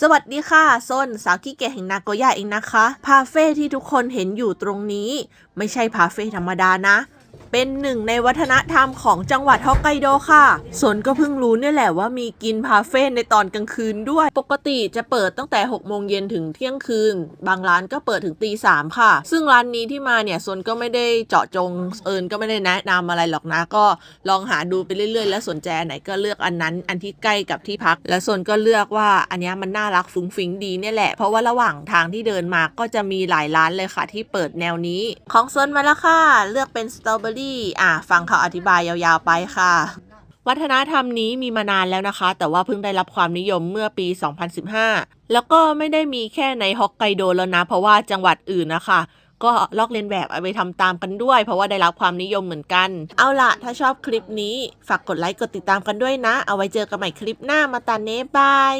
สวัสดีค่ะซนสาวขี้เกียจแห่งนาโกย่าเองนะคะ พาเฟ่ที่ทุกคนเห็นอยู่ตรงนี้ ไม่ใช่พาเฟ่ธรรมดานะ เป็นหนึ่งในวัฒนธรรมของจังหวัดฮอกไกโดค่ะสนก็เพิ่งรู้เนี่ยแหละว่ามีกินพาเฟ่ในตอนกลางคืนด้วย ปกติจะเปิดตั้งแต่6โมงเย็นถึงเที่ยงคืน บางร้านก็เปิดถึงตีสามค่ะ ซึ่งร้านนี้ที่มาเนี่ยซนก็ไม่ได้เจาะจงเอิญก็ไม่ได้แนะนำอะไรหรอกนะ ก็ลองหาดูไปเรื่อยๆ แล้วสนใจไหนก็เลือกอันนั้นอันที่ใกล้กับที่พัก แล้วซนก็เลือกว่าอันนี้มันน่ารักฟุ้งฟิ้งดีเนี่ยแหละ เพราะว่าระหว่างทางที่เดินมาก็จะมีหลายร้านเลยค่ะที่เปิดแนวนี้ ของซนมาแล้วค่ะ เลือกเป็นสตรอเบอรี่อะฟังเขาอธิบายยาวๆไปค่ะ วัฒนธรรมนี้มีมานานแล้วนะคะ แต่ว่าเพิ่งได้รับความนิยมเมื่อปี 2015 แล้วก็ไม่ได้มีแค่ในฮอกไกโดแล้วนะ เพราะว่าจังหวัดอื่นนะคะก็ลอกเลียนแบบเอาไปทำตามกันด้วย เพราะว่าได้รับความนิยมเหมือนกัน เอาล่ะ ถ้าชอบคลิปนี้ ฝากกดไลค์กดติดตามกันด้วยนะ เอาไว้เจอกันใหม่คลิปหน้ามาตาเน่บาย